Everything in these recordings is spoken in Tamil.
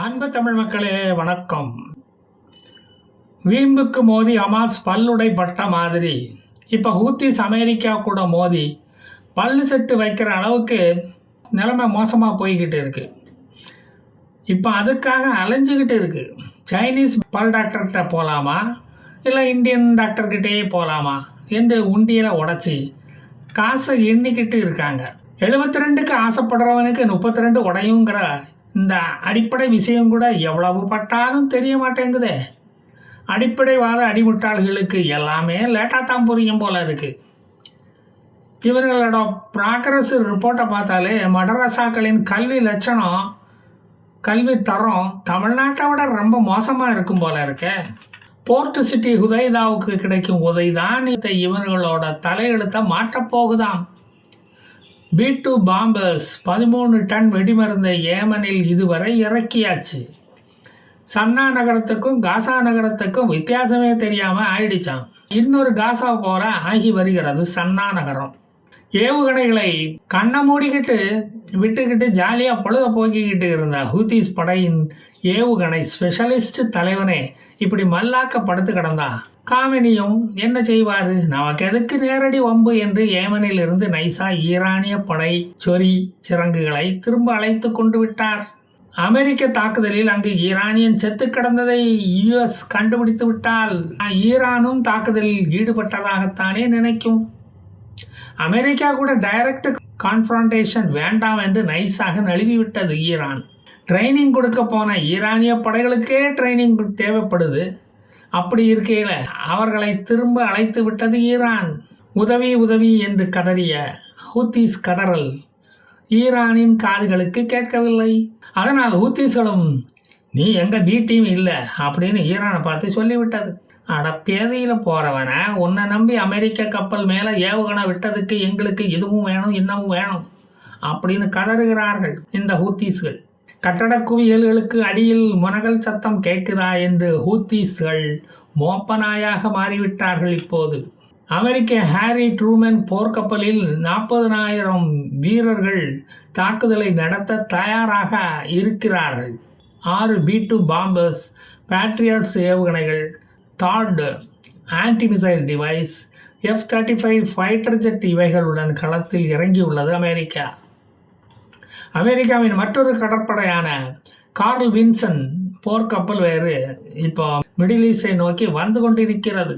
அன்பு தமிழ் மக்களே வணக்கம். வீம்புக்கு மோதி ஹமாஸ் பல்லுடை பட்ட மாதிரி. இப்போ ஹூத்திஸ் அமெரிக்கா கூட மோதி பல்லு செட்டு வைக்கிற அளவுக்கு நிலைமை மோசமாக போய்கிட்டு இருக்கு. இப்போ அதுக்காக அலைஞ்சிக்கிட்டு இருக்கு. சைனீஸ் பல் டாக்டர்கிட்ட போகலாமா இல்லை இந்தியன் டாக்டர்கிட்டயே போகலாமா என்று உண்டியலை உடச்சி காசை எண்ணிக்கிட்டு இருக்காங்க. எழுபத்தி ரெண்டுக்கு ஆசைப்படுறவனுக்கு முப்பத்தி ரெண்டு உடையுங்கிற இந்த அடிப்படை விஷயம் கூட எவ்வளவு பட்டாலும் தெரிய மாட்டேங்குதே. அடிப்படைவாத அடிமுட்டாள்களுக்கு எல்லாமே லேட்டாக தான் புரியும் போல இருக்குது இவர்களோட ப்ராக்ரஸ் ரிப்போர்ட்டை பார்த்தாலே மடரசாக்களின் கல்வி லட்சணம் கல்வி தரம் தமிழ்நாட்டை விட ரொம்ப மோசமாக இருக்கும் போல இருக்கே. போர்ட் சிட்டி ஹுதைதாவுக்கு கிடைக்கும் உதைதான் இந்த இவர்களோட தலையெழுத்தை மாற்றப் போகுதாம். பி டூ பாம்பர்ஸ் பதிமூணு டன் வெடிமருந்தை ஏமனில் இதுவரை இறக்கியாச்சு. சன்னா நகரத்துக்கும் காசா நகரத்துக்கும் வித்தியாசமே தெரியாமல் ஆயிடுச்சாம். இன்னொரு காசா போல ஆகி வருகிறது சன்னா நகரம். ஏவுகணைகளை கண்ணை மூடிக்கிட்டு விட்டுக்கிட்டு ஜாலியாக பொழுத போக்கிக்கிட்டு இருந்த ஹூத்திஸ் படையின் ஏவுகணை ஸ்பெஷலிஸ்ட் தலைவனே இப்படி மல்லாக்க படுத்து கிடந்தான். காமினியும் என்ன செய்வாரு? நமக்கு எதுக்கு நேரடி வம்பு? என்று ஏமனில் இருந்து நைசா ஈரானிய படை சொறி சிறங்குகளை திரும்ப அழைத்து கொண்டு விட்டார். அமெரிக்க தாக்குதலில் அங்கு ஈரானியன் செத்து கிடந்ததை யுஎஸ் கண்டுபிடித்து விட்டால் ஈரானும் தாக்குதலில் ஈடுபட்டதாகத்தானே நினைக்கும். அமெரிக்கா கூட டைரக்ட் கான்ஃபரண்டேஷன் வேண்டாம் என்று நைஸாக நழுவிவிட்டது ஈரான். ட்ரைனிங் கொடுக்க போன ஈரானிய படைகளுக்கே ட்ரைனிங் தேவைப்படுது. அப்படி இருக்கையில் அவர்களை திரும்ப அழைத்து விட்டது ஈரான். உதவி உதவி என்று கதறிய ஹூத்திஸ் கதறல் ஈரானின் காதுகளுக்கு கேட்கவில்லை. அதனால் ஹூத்திஸ்களும் நீ எங்கள் பி டீம் இல்லை அப்படின்னு ஈரானை பார்த்து சொல்லிவிட்டது. அட பேதையில் உன்னை நம்பி அமெரிக்க கப்பல் மேலே ஏவுகணை விட்டதுக்கு எங்களுக்கு இதுவும் வேணும் இன்னமும் வேணும் அப்படின்னு கதறுகிறார்கள் இந்த ஹூத்தீஸ்கள். கட்டட குவியல்களுக்கு அடியில் முனகல் சத்தம் கேட்குதா? என்று ஹூத்தீஸ்கள் மோப்பனாயாக மாறிவிட்டார்கள் இப்போது. அமெரிக்க ஹாரி ட்ரூமன் போர்க்கப்பலில் நாற்பதனாயிரம் வீரர்கள் தாக்குதலை நடத்த தயாராக இருக்கிறார்கள். ஆறு பி டூ பாம்பர்ஸ் பேட்ரியாட்ஸ் ஏவுகணைகள் thought anti missile device F thirty five fighter jet இவைகளுடன் களத்தில் இறங்கியுள்ளது அமெரிக்கா. அமெரிக்காவின் மற்றொரு கடற்படையான கார்ல் வின்சன் போர்க்கப்பல் வேறு. இப்போ மிடில் ஈஸ்டை நோக்கி வந்து கொண்டிருக்கிறது.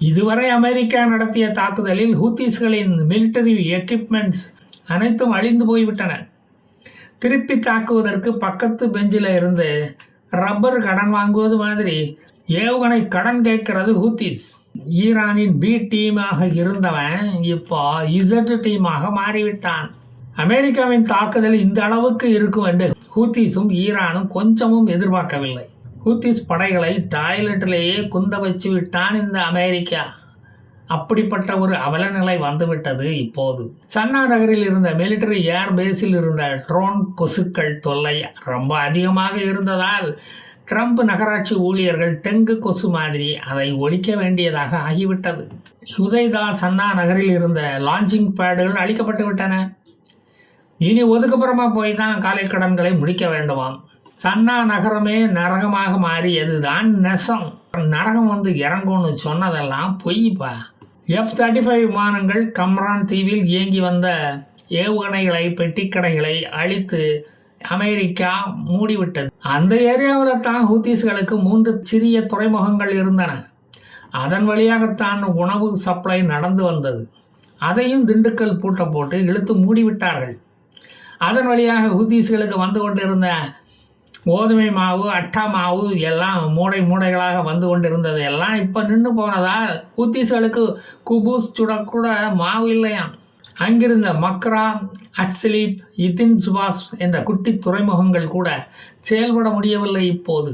இதுவரை அமெரிக்கா நடத்திய தாக்குதலில் ஹூத்திஸ்களின் மிலிட்டரி எக்யூப்மெண்ட்ஸ் அனைத்தும் அழிந்து போய்விட்டன. திருப்பி தாக்குவதற்கு பக்கத்து பெஞ்சில் இருந்து ரப்பர் கடன் வாங்குவது மாதிரி ஏவுகணை கடன் கேட்கிறது ஹூத்திஸ். ஈரானின் பி டீமாக இருந்தவன் இப்போ இசட் டீமாக மாறிவிட்டான். அமெரிக்காவின் தாக்குதல் இந்த அளவுக்கு இருக்கும் என்று ஹூத்திஸும் ஈரானும் கொஞ்சமும் எதிர்பார்க்கவில்லை. ஹூத்திஸ் படைகளை டாய்லெட்டிலேயே குந்த வச்சு விட்டான் இந்த அமெரிக்கா. அப்படிப்பட்ட ஒரு அவலநிலை வந்துவிட்டது இப்போது. சன்னா நகரில் இருந்த மிலிட்டரி ஏர் பேஸில் இருந்த ட்ரோன் கொசுக்கள் தொல்லை ரொம்ப அதிகமாக இருந்ததால் ட்ரம்ப் நகராட்சி ஊழியர்கள் டெங்கு கொசு மாதிரி அதை ஒழிக்க வேண்டியதாக ஆகிவிட்டது. ஹுதைதா சன்னா நகரில் இருந்த லான்ச்சிங் பேடுகள் அழிக்கப்பட்டு விட்டன. இனி ஒதுக்குப்புறமா போய் தான் காலை கடன்களை முடிக்க வேண்டுமாம். சன்னா நகரமே நரகமாக மாறியது தான் நெசம். நரகம் வந்து இறங்கும்னு சொன்னதெல்லாம் பொய்ப்பா? எஃப் தேர்ட்டி ஃபைவ் விமானங்கள் கம்ரான் தீவில் இயங்கி வந்த ஏவுகணைகளை பெட்டிக்கடைகளை அழித்து அமெரிக்கா மூடிவிட்டது. அந்த ஏரியாவில் தான் ஹூத்திஸ்களுக்கு மூன்று சிறிய துறைமுகங்கள் இருந்தன. அதன் வழியாகத்தான் உணவு சப்ளை நடந்து வந்தது. அதையும் திண்டுக்கல் பூட்டை போட்டு இழுத்து மூடிவிட்டார்கள். அதன் வழியாக ஹூத்தீஸ்களுக்கு வந்து கொண்டிருந்த கோதுமை மாவு அட்டா மாவு எல்லாம் மூடை மூடைகளாக வந்து கொண்டிருந்தது. எல்லாம் இப்போ நின்று போனதால் ஹூத்தீஸ்களுக்கு குபூஸ் சுடக்கூட மாவு இல்லையாம். அங்கிருந்த மக்ரா அஸ்லீப் இதின் சுபாஷ் என்ற குட்டி துறைமுகங்கள் கூட செயல்பட முடியவில்லை இப்போது.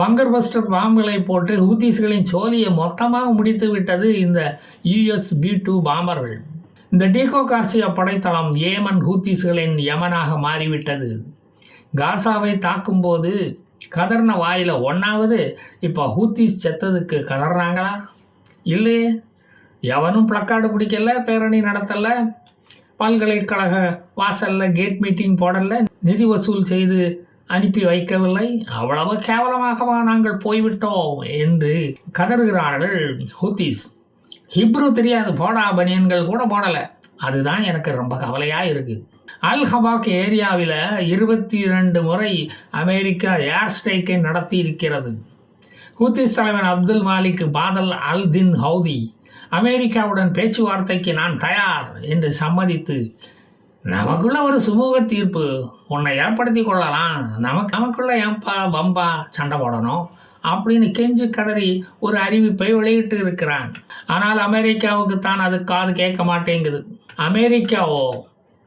பங்கர் பஸ்டர் பாம்புகளை போட்டு ஹூத்தீஸ்களின் சோலியை மொத்தமாக முடித்து விட்டது இந்த யுஎஸ் பி டூ பாம்பர்கள் இந்த டீகோ கார்சியா படைத்தளம் ஏமன் ஹூத்திஸ்களின் யமனாக மாறிவிட்டது. காசாவை தாக்கும்போது கதர்ன வாயில் ஒன்றாவது இப்போ ஹூத்திஸ் செத்ததுக்கு கதறாங்களா இல்லையே. எவனும் பிளக்கார்டு பிடிக்கல பேரணி நடத்தலை பல்கலைக்கழக வாசலில் கேட் மீட்டிங் போடல நிதி வசூல் செய்து அனுப்பி வைக்கவில்லை. அவ்வளவு கேவலமாகவா நாங்கள் போய்விட்டோம் என்று கதறுகிறார்கள் ஹூத்திஸ். ஹிப்ரு தெரியாது. போடா பனியன்கள் கூட போடலை. அதுதான் எனக்கு ரொம்ப கவலையாக இருக்குது அல் ஹபாக் ஏரியாவில் இருபத்தி ரெண்டு முறை அமெரிக்கா ஏர் ஸ்ட்ரைக்கை நடத்தி இருக்கிறது ஹூத்திஸ் தலைவன் Abdul Malik Badr al Din Houthi அமெரிக்காவுடன் பேச்சுவார்த்தைக்கு நான் தயார் என்று சம்மதித்து நமக்குள்ள ஒரு சுமூக தீர்ப்பு. உன்னை ஏற்படுத்தி கொள்ளலாம். நமக்கு நமக்குள்ள ஏன்பா பம்பா சண்டை போடணும்? அப்படின்னு கெஞ்சி கதறி ஒரு அறிவிப்பை வெளியிட்டு இருக்கிறான். ஆனால் அமெரிக்காவுக்கு தான் அது காது கேட்க மாட்டேங்குது. அமெரிக்காவோ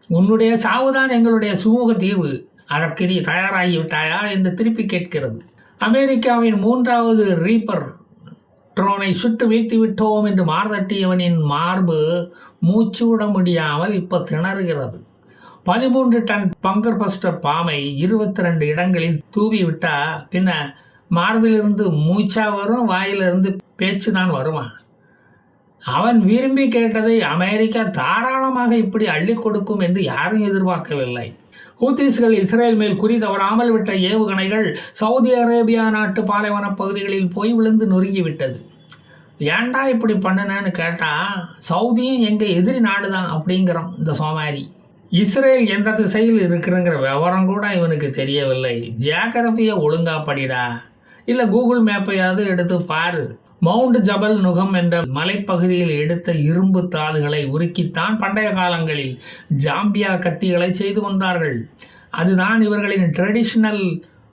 உன்னுடைய சாவுதான் எங்களுடைய சுமூக தீர்வு. அதற்கு நீ தயாராகிவிட்டாயா என்று திருப்பி கேட்கிறது. அமெரிக்காவின் மூன்றாவது ரீப்பர் ட்ரோனை சுட்டு வீழ்த்தி விட்டோம் என்று மார்தட்டியவனின் மார்பு மூச்சு விட முடியாமல் இப்போ திணறுகிறது. பதிமூன்று டன் பங்கர் பஸ்டர் பாமை இருபத்தி ரெண்டு இடங்களில் தூவி விட்டா பின்ன மார்பிலிருந்து மூச்சா வரும் வாயிலிருந்து பேச்சு தான் வருவான் அவன் விரும்பி கேட்டதை அமெரிக்கா தாராளமாக இப்படி அள்ளி கொடுக்கும் என்று யாரும் எதிர்பார்க்கவில்லை. ஹூத்திஸ்கள் இஸ்ரேல் மேல் குறி தவறாமல் விட்ட ஏவுகணைகள் சவுதி அரேபியா நாட்டு பாலைவன பகுதிகளில் போய் விழுந்து நொறுங்கிவிட்டது. ஏன்டா இப்படி பண்ணுனேன்னு கேட்டால் சவுதியும் எங்கள் எதிரி நாடு தான் அப்படிங்கிறோம் இந்த சோமாரி. இஸ்ரேல் எந்த திசையில் இருக்குங்கிற விவரம் கூட இவனுக்கு தெரியவில்லை. ஜியாகிரபியை ஒழுங்கா படிடா. இல்லை கூகுள் மேப்பையாவது எடுத்து பாரு. மவுண்ட் ஜபல் நுகம் என்ற மலைப்பகுதியில் எடுத்த இரும்பு தாதுகளை உருக்கித்தான் பண்டைய காலங்களில் ஜாம்பியா கத்திகளை செய்து வந்தார்கள். அதுதான் இவர்களின் ட்ரெடிஷ்னல்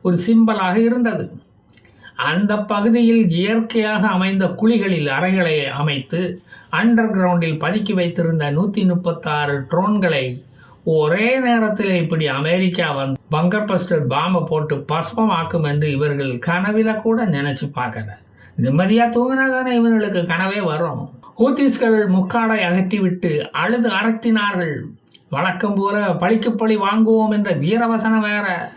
ஒரு சிம்பலாக இருந்தது. அந்த பகுதியில் இயற்கையாக அமைந்த குழிகளில் அறைகளை அமைத்து அண்டர் கிரவுண்டில் பதுக்கி வைத்திருந்த நூற்றி முப்பத்தாறு ட்ரோன்களை ஒரே நேரத்தில் இப்படி அமெரிக்கா வந்து பங்கர் பஸ்டர் பாம்பை போட்டு பஸ்பமாக்கும் என்று இவர்கள் கனவில கூட நினைச்சு பார்க்கல. நிம்மதியாக தூங்கினா தானே இவர்களுக்கு கனவே வரும். ஹூத்திஸ்கள் முக்காடை அகற்றிவிட்டு அழுது அரட்டினார்கள். வழக்கம் போல பழிக்கு பழி வாங்குவோம் என்ற வீரவசனம் வேற.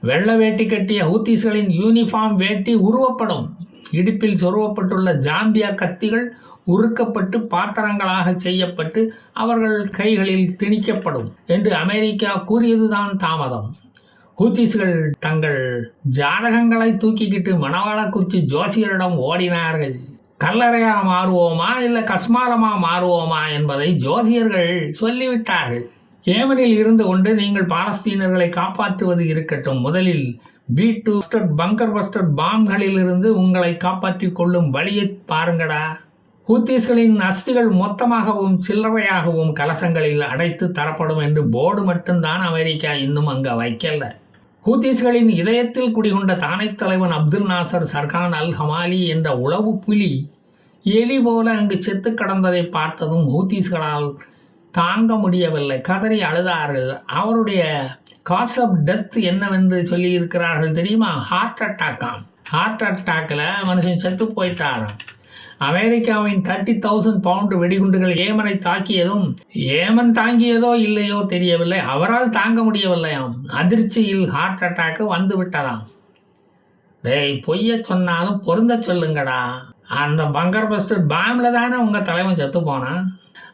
வெள்ளை வேட்டி கட்டிய ஹூத்திஸ்களின் யூனிஃபார்ம் வேட்டி உருவப்படும். இடுப்பில் சொருவப்பட்டுள்ள ஜாம்பியா கத்திகள் உருக்கப்பட்டு பாத்திரங்களாக செய்யப்பட்டு அவர்கள் கைகளில் திணிக்கப்படும் என்று அமெரிக்கா கூறியதுதான் தாமதம். ஹூத்திஸ்கள் தங்கள் ஜாதகங்களை தூக்கிக்கிட்டு மணவாளக்குறிச்சி ஜோசியரிடம் ஓடினார்கள். கல்லறையா மாறுவோமா இல்லை கஸ்மாலமா மாறுவோமா என்பதை ஜோசியர்கள் சொல்லிவிட்டார்கள். ஏமனில் இருந்து கொண்டு நீங்கள் பாலஸ்தீனர்களை காப்பாற்றுவது இருக்கட்டும். முதலில் பி டூ பங்கர் பஸ்டர் பாம்களிலிருந்து உங்களை காப்பாற்றிக் கொள்ளும் வழியை பாருங்கடா. ஹூத்திஸ்களின் அஸ்திகள் மொத்தமாகவும் சில்லறையாகவும் கலசங்களில் அடைத்து தரப்படும் என்று போர்டு மட்டும்தான் அமெரிக்கா இன்னும் அங்கே வைக்கல. ஹூத்திஸ்களின் இதயத்தில் குடிகொண்ட தானைத் தலைவன் அப்துல் நாசர் சர்கான் அல் ஹமாலி என்ற உளவு புலி எலி போல அங்கு செத்து கடந்ததை பார்த்ததும் ஹூத்திஸ்களால் தாங்க முடியவில்லை. கதறி அழுதார்கள். அவருடைய காஸ் ஆஃப் டெத் என்னவென்று சொல்லி இருக்கிறார்கள் தெரியுமா ஹார்ட் அட்டாக்காம் ஹார்ட் அட்டாக்கில் மனுஷன் செத்து போயிட்டாராம். அமெரிக்காவின் தேர்ட்டி தௌசண்ட் பவுண்டு வெடிகுண்டுகள் ஏமனை தாக்கியதும் ஏமன் தாங்கியதோ இல்லையோ தெரியவில்லை. அவரால் தாங்க முடியவில்லையாம். அதிர்ச்சியில் ஹார்ட் அட்டாக்கு வந்து விட்டதாம். டேய் பொய்ய சொன்னாலும் பொருந்த சொல்லுங்கடா. அந்த பங்கர் பஸ்டர் பாம்ல தானே உங்கள் தலைவன் செத்து போனான்?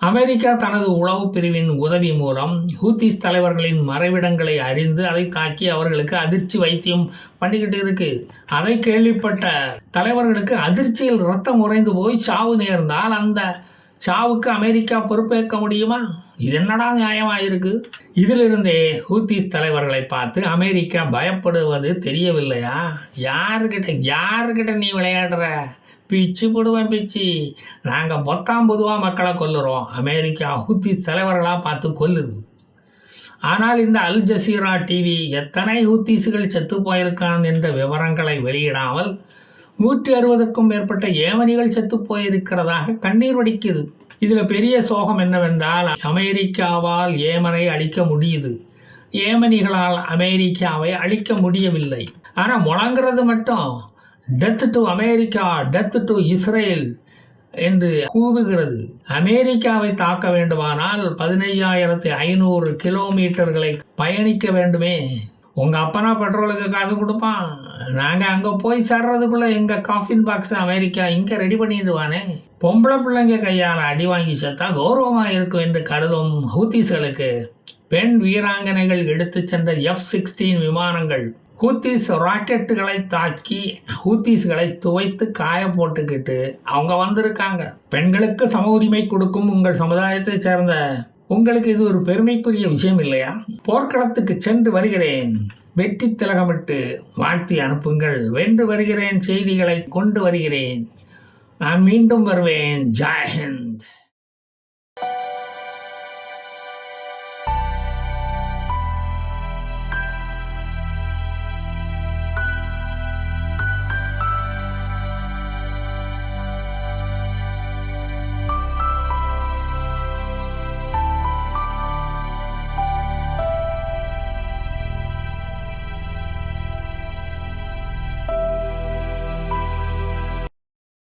அமெரிக்கா தனது உளவு பிரிவின் உதவி மூலம் ஹூத்திஸ் தலைவர்களின் மறைவிடங்களை அறிந்து அதை தாக்கி அவர்களுக்கு அதிர்ச்சி வைத்தியம் பண்ணிக்கிட்டு இருக்கு. அதை கேள்விப்பட்ட தலைவர்களுக்கு அதிர்ச்சியில் ரத்தம் உறைந்து போய் சாவு நேர்ந்தால் அந்த சாவுக்கு அமெரிக்கா பொறுப்பேற்க முடியுமா? இது என்னடா நியாயமாக இருக்கு இதிலிருந்தே ஹூத்திஸ் தலைவர்களை பார்த்து அமெரிக்கா பயப்படுவது தெரியவில்லையா? யாருக்கிட்ட யாருக்கிட்ட நீ விளையாடுற? பிச்சு போடுவேன் பிச்சு. நாங்கள் பொத்தாம் பொதுவாக மக்களை கொல்லுறோம். அமெரிக்கா ஹூத்தி தலைவர்களாக பார்த்து கொல்லுது. ஆனால் இந்த அல் ஜசீரா டிவி எத்தனை ஹூத்திஸுகள் செத்து போயிருக்கான் என்ற விவரங்களை வெளியிடாமல் நூற்றி அறுபதுக்கும் மேற்பட்ட ஏமனிகள் செத்து போயிருக்கிறதாக கண்ணீர் வடிக்குது. இதில் பெரிய சோகம் என்னவென்றால் அமெரிக்காவால் ஏமனை அழிக்க முடியுது. ஏமனிகளால் அமெரிக்காவை அழிக்க முடியவில்லை. ஆனால் முழங்குறது மட்டும் death to America death to Israel என்று கூவுகிறது. அமெரிக்காவை தாக்க வேண்டுமானால் பதினையாயிரத்தி ஐநூறு கிலோமீட்டர்களை பயணிக்க வேண்டுமே. உங்க அப்பனா பெட்ரோலுக்கு காசு கொடுப்பான். நாங்க அங்க போய் சேர்றதுக்குள்ளே எங்கள் காஃபின் பாக்ஸ் அமெரிக்கா இங்க ரெடி பண்ணிடுவானே. பொம்பளை பிள்ளைங்க கையால் அடி வாங்கி செத்தா கௌரவமா இருக்கும் என்று கருதும் ஹூத்திஸ்களுக்கு பெண் வீராங்கனைகள் எடுத்து சென்ற எஃப் சிக்ஸ்டீன் விமானங்கள் ஹூத்திஸ் ராக்கெட்டுகளை தாக்கி ஹூத்திஸ்களை துவைத்து காய போட்டுக்கிட்டு அவங்க வந்திருக்காங்க. பெண்களுக்கு சம உரிமை கொடுக்கும் உங்கள் சமுதாயத்தைச் சேர்ந்த உங்களுக்கு இது ஒரு பெருமைக்குரிய விஷயம் இல்லையா? போர்க்களத்துக்கு சென்று வருகிறேன். வெற்றி திலகமிட்டு வாழ்த்தி அனுப்புங்கள். வென்று வருகிறேன் செய்திகளை கொண்டு வருகிறேன். நான் மீண்டும் வருவேன். ஜெய் ஹிந்த்.